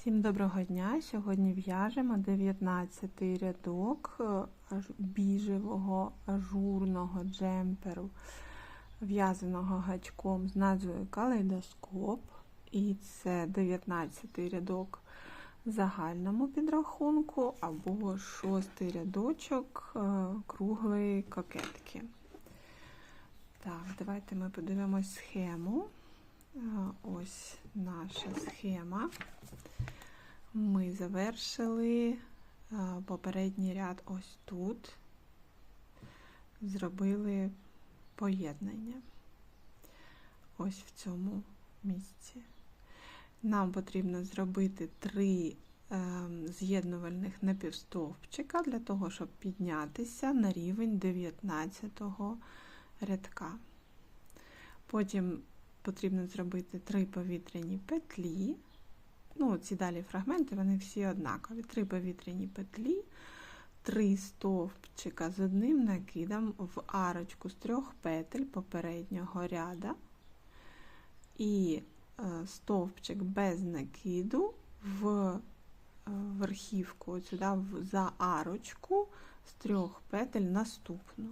Всім доброго дня! Сьогодні в'яжемо 19 рядок е, біжевого ажурного джемперу, в'язаного гачком з назвою Калейдоскоп. І це 19 рядок в загальному підрахунку або шостий рядочок е, круглої кокетки. Так, давайте ми подивимось схему. Ось наша схема. Ми завершили попередній ряд ось тут. Зробили поєднання. Ось в цьому місці. Нам потрібно зробити три е, з'єднувальних напівстовпчика для того, щоб піднятися на рівень 19 рядка. Потім потрібно зробити три повітряні петлі. Ну, ці далі фрагменти, вони всі однакові. Три повітряні петлі, три стовпчика з одним накидом в арочку з трьох петель попереднього ряда. І е, стовпчик без накиду в е, верхівку, от сюди за арочку з трьох петель наступну.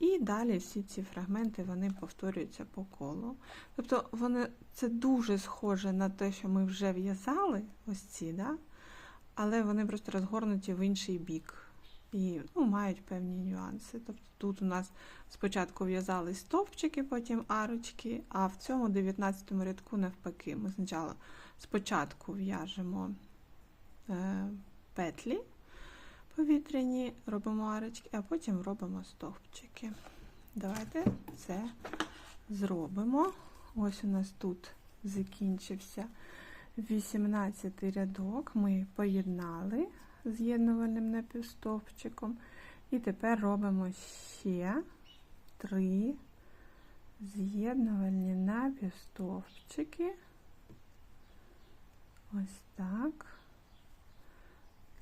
І далі всі ці фрагменти вони повторюються по колу. Тобто вони, це дуже схоже на те, що ми вже в'язали, ось ці, да? але вони просто розгорнуті в інший бік і ну, мають певні нюанси. Тобто тут у нас спочатку в'язали стовпчики, потім арочки, а в цьому 19 му рядку навпаки. Ми спочатку, в'яжемо е, петлі повітряні, робимо арочки, а потім робимо стовпчики. Давайте це зробимо. Ось у нас тут закінчився 18 рядок. Ми поєднали з'єднувальним напівстовпчиком. І тепер робимо ще три з'єднувальні напівстовпчики. Ось так.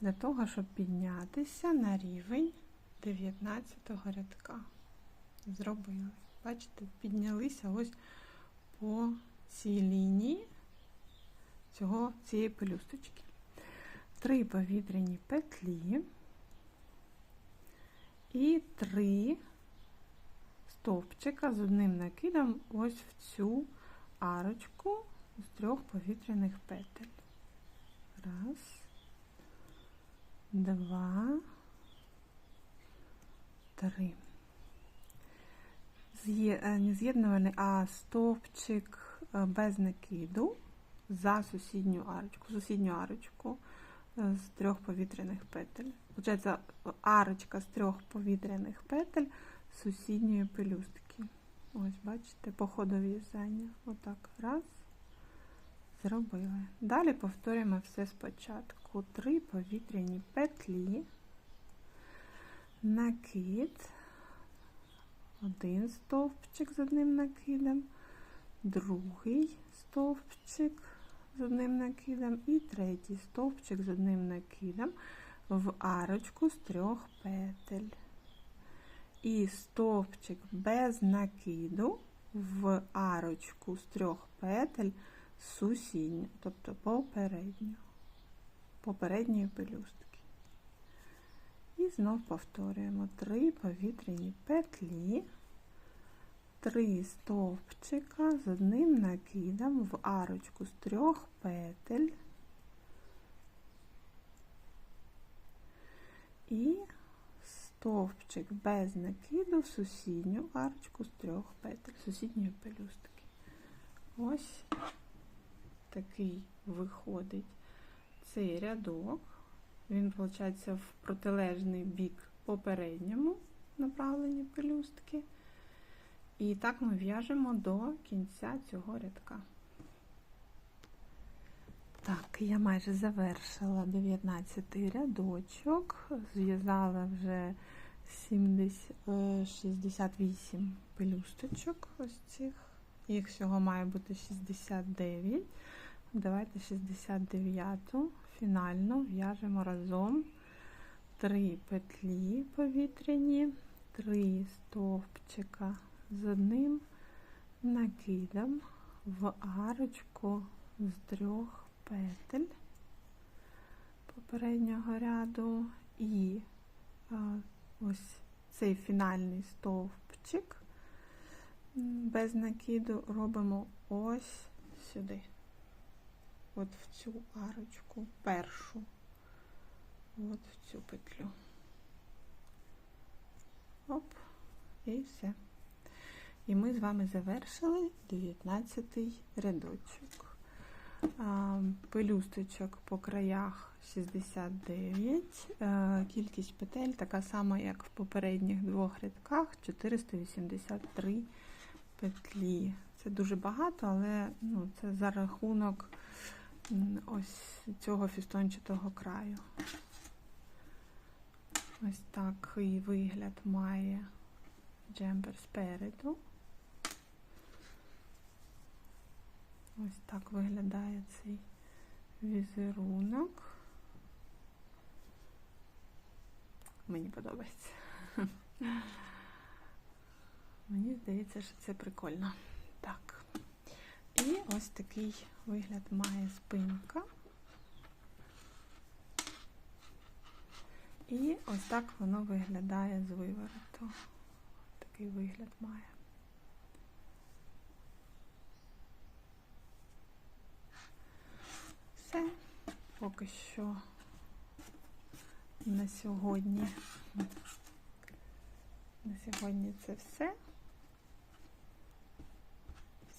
Для того, щоб піднятися на рівень 19 рядка. Зробили. Бачите, піднялися ось по цій лінії цього, цієї пелюсточки. Три повітряні петлі і три стовпчика з одним накидом ось в цю арочку з трьох повітряних петель. Раз, два, три. Е, Не з'єднуваний, а стовпчик е, без накиду за сусідню арочку, сусідню арочку е, з трьох повітряних петель. Получається арочка з трьох повітряних петель сусідньої пелюстки. Ось, бачите, по ходу в'язання. Отак. Раз. Зробили. Далі повторюємо все спочатку. Три повітряні петлі, накид, один стовпчик з одним накидом, другий стовпчик з одним накидом і третій стовпчик з одним накидом в арочку з трьох петель. І стовпчик без накиду в арочку з трьох петель сусідню, тобто попередню, попередньої пелюстки. І знов повторюємо три повітряні петлі, три стовпчика з одним накидом в арочку з трьох петель і стовпчик без накиду в сусідню арочку з трьох петель, сусідньої пелюстки. Ось такий виходить цей рядок. Він, виходить, в протилежний бік попередньому направленні пелюстки. І так ми в'яжемо до кінця цього рядка. Так, я майже завершила 19 рядочок, зв'язала вже 70, е, 68 пелюсточок ось цих. Їх всього має бути 69. Давайте 69-ту фінально в'яжемо разом 3 петлі повітряні, 3 стовпчика з одним накидом в арочку з трьох петель попереднього ряду і ось цей фінальний стовпчик без накиду робимо ось сюди. От в цю арочку, першу, от в цю петлю. Оп, і все. І ми з вами завершили 19 рядочок. Пелюсточок по краях 69. Е, Кількість петель така сама, як в попередніх двох рядках 483 петлі. Це дуже багато, але ну, це за рахунок ось цього фістончатого краю. Ось такий вигляд має джемпер спереду. Ось так виглядає цей візерунок. Мені подобається. Мені здається, що це прикольно. Так. І ось такий вигляд має спинка. І ось так воно виглядає з вивороту. Такий вигляд має. Все. Поки що на сьогодні. На сьогодні це все.